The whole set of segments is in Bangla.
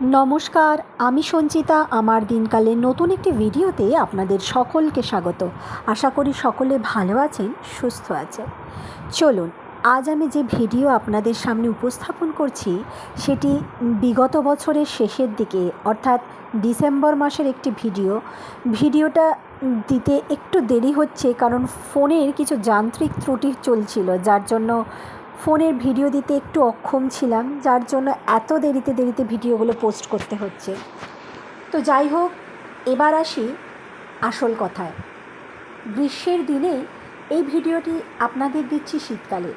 নমস্কার, আমি সঞ্চিতা। আমার দিনকালে নতুন একটি ভিডিওতে আপনাদের সকলকে স্বাগত। আশা করি সকলে ভালো আছেন, সুস্থ আছেন। চলুন, আজ আমি যে ভিডিও আপনাদের সামনে উপস্থাপন করছি, সেটি বিগত বছরের শেষের দিকে, অর্থাৎ ডিসেম্বর মাসের একটি ভিডিও। ভিডিওটা দিতে একটু দেরি হচ্ছে, কারণ ফোনের কিছু যান্ত্রিক ত্রুটি চলছিল, যার জন্য ফোনের ভিডিও দিতে একটু অক্ষম ছিলাম, যার জন্য এত দেরিতে দেরিতে ভিডিওগুলো পোস্ট করতে হচ্ছে। তো যাই হোক, এবার আসি আসল কথায়। গ্রীষ্মের দিনে এই ভিডিওটি আপনাদের দিচ্ছি শীতকালে।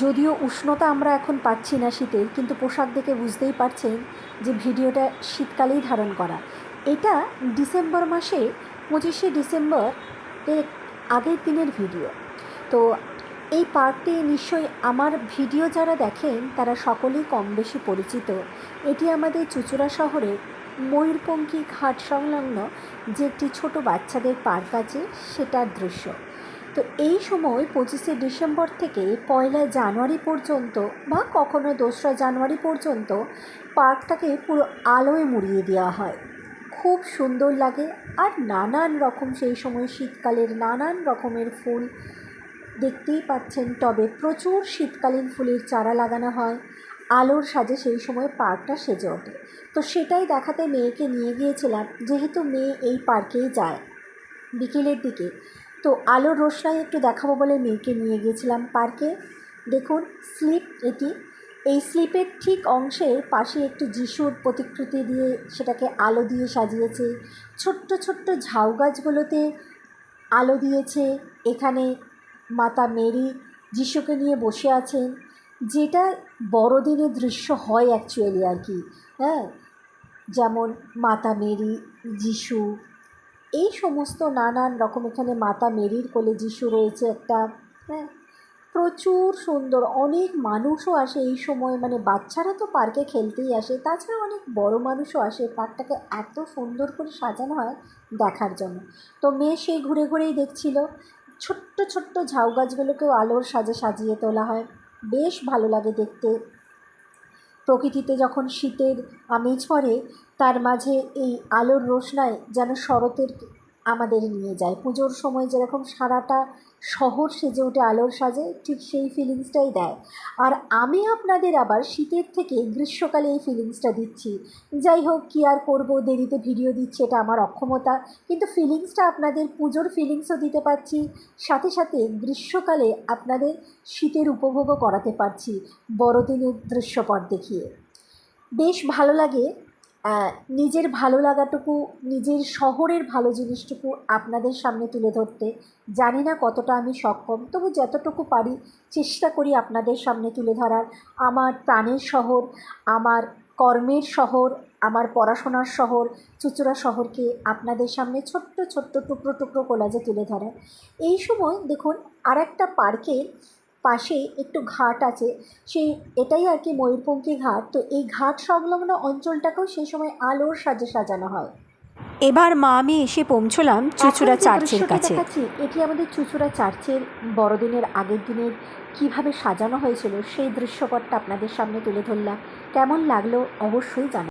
যদিও উষ্ণতা আমরা এখন পাচ্ছি না শীতের কিন্তু পোশাক দেখে বুঝতেই পারছেন যে ভিডিওটা শীতকালেই ধারণ করা। এটা ডিসেম্বর মাসে পঁচিশে ডিসেম্বর আগের দিনের ভিডিও। তো এই পার্কটি নিশ্চয়ই আমার ভিডিও যারা দেখেন, তারা সকলেই কম বেশি পরিচিত। এটি আমাদের চুচুড়া শহরে ময়ূরপঙ্খী ঘাট সংলগ্ন যে একটি ছোট বাচ্চাদের পার্ক আছে, সেটার দৃশ্য। তো এই সময় পঁচিশে ডিসেম্বর থেকে পয়লা জানুয়ারি পর্যন্ত বা কখনো দোসরা জানুয়ারি পর্যন্ত পার্কটাকে পুরো আলোয় মুড়িয়ে দেওয়া হয়। খুব সুন্দর লাগে আর নানান রকম সেই সময় শীতকালের নানান রকমের ফুল দেখতেই পাচ্ছেন টবে প্রচুর শীতকালীন ফুলের চারা লাগানো হয়। আলোর সাজে সেই সময় পার্কটা সেজে ওঠে। তো সেটাই দেখাতে মেয়েকে নিয়ে গিয়েছিলাম, যেহেতু মেয়ে এই পার্কেই যায় বিকেলের দিকে। তো আলোর রোশনাই একটু দেখাবো বলে মেয়েকে নিয়ে গিয়েছিলাম পার্কে। দেখুন, স্লিপ এটি। এই স্লিপের ঠিক অংশের পাশে একটু যিশুর প্রতিকৃতি দিয়ে সেটাকে আলো দিয়ে সাজিয়েছে। ছোট্ট ছোট্ট ঝাউ গাছগুলোতে আলো দিয়েছে। এখানে মাতা মেরি যিশুকে নিয়ে বসে আছেন, যেটা বড়দিনের দৃশ্য হয় অ্যাকচুয়ালি আর কি হ্যাঁ? যেমন মাতা মেরি, যিশু, এই সমস্ত নানান রকম এখানে মাতা মেরির কোলে যিশু রয়েছে একটা হ্যাঁ? প্রচুর সুন্দর, অনেক মানুষও আসে এই সময় মানে বাচ্চারা তো পার্কে খেলতেই আসে, তাছাড়া অনেক বড় মানুষও আসে, পার্কটাকে এত সুন্দর করে সাজানো হয় দেখার জন্য। তো মেয়ে সেই ঘুরে ঘুরেই দেখছিল ছোট্ট ছোট্ট ঝাউ গাছগুলোকেও আলোর সাজে সাজিয়ে তোলা হয়। বেশ ভালো লাগে দেখতে। প্রকৃতিতে যখন শীতের আমেজ পড়ে, তার মাঝে এই আলোর রোশনায় যেন শরতের আমাদের নিয়ে যায়। পুজোর সময় যেরকম সারাটা শহর সেজে ওঠে আলোর সাজে, ঠিক সেই ফিলিংসটাই দেয়। আর আমি আপনাদের আবার শীতের থেকে গ্রীষ্মকালে এই ফিলিংসটা দিচ্ছি। যাই হোক, কী আর করব, দেরিতে ভিডিও দিচ্ছি, এটা আমার অক্ষমতা। কিন্তু ফিলিংসটা আপনাদের, পুজোর ফিলিংসও দিতে পারছি। সাথে সাথে গ্রীষ্মকালে আপনাদের শীতের উপভোগও করাতে পারছি, বড়দিনের দৃশ্যপট দেখিয়ে। বেশ ভালো লাগে নিজের ভালো লাগাটুকু, নিজের শহরের ভালো জিনিসটুকু আপনাদের সামনে তুলে ধরতে জানি না কতটা আমি সক্ষম, তবু যতটুকু পারি চেষ্টা করি আপনাদের সামনে তুলে ধরার। আমার প্রাণের শহর, আমার কর্মের শহর, আমার পড়াশোনার শহর, চুচুড়া শহরকে আপনাদের সামনে ছোট্ট ছোট্ট, টুকরো টুকরো কোলাজে তুলে ধরা এই সময় দেখুন আর একটা পার্কের পাশে একটু ঘাট আছে। সেই এটাই আর কি ময়ূরপঙ্খী ঘাট। তো এই ঘাট সংলগ্ন অঞ্চলটাকেও সেই সময় আলোর সাজে সাজানো হয়। এবার মা আমি এসে পৌঁছলাম চুচুড়া চার্চের কাছে। এটি আমাদের চুচুড়া চার্চের বড়দিনের আগের দিনের কীভাবে সাজানো হয়েছিল সেই দৃশ্যপটটা আপনাদের সামনে তুলে ধরলাম। কেমন লাগল অবশ্যই জানান